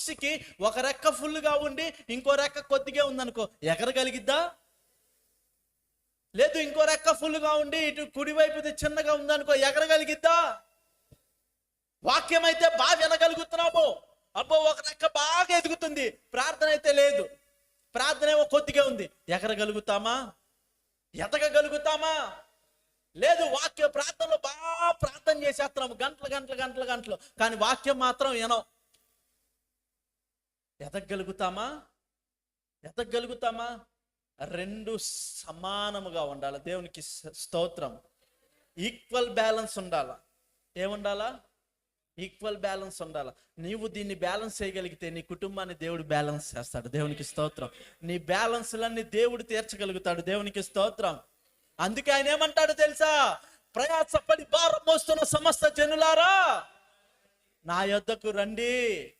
పక్షికి ఒక రెక్క ఫుల్గా ఉండి ఇంకో రెక్క కొద్దిగా ఉందనుకో ఎగరగలిగిద్దా? లేదు ఇంకో రెక్క ఫుల్గా ఉండి ఇటు కుడివైపుది చిన్నగా ఉందనుకో ఎగరగలిగిద్దా? వాక్యం అయితే బాగా వినగలుగుతున్నాము. అబ్బో ఒక రెక్క బాగా ఎదుగుతుంది. ప్రార్థన అయితే లేదు. ప్రార్థన ఏమో కొద్దిగా ఉంది. ఎగరగలుగుతామా? ఎదగగలుగుతామా? లేదు వాక్య ప్రార్థనలో బాగా ప్రార్థన చేసేస్తున్నాము. గంటలు గంటలు గంటలు గంటలు. కానీ వాక్యం మాత్రం వినం. ఎదగలుగుతామా? ఎదగలుగుతామా? రెండు సమానముగా ఉండాలి. దేవునికి స్తోత్రం. ఈక్వల్ బ్యాలెన్స్ ఉండాలా. ఏముండాలా? ఈక్వల్ బ్యాలెన్స్ ఉండాలి. నీవు దీన్ని బ్యాలెన్స్ చేయగలిగితే నీ కుటుంబాన్ని దేవుడు బ్యాలెన్స్ చేస్తాడు. దేవునికి స్తోత్రం. నీ బ్యాలెన్స్లన్నీ దేవుడు తీర్చగలుగుతాడు. దేవునికి స్తోత్రం. అందుకే ఆయన ఏమంటాడు తెలుసా? ప్రయాసపడి భారం మోస్తున్న సమస్త జనులారా నా యొద్దకు రండి.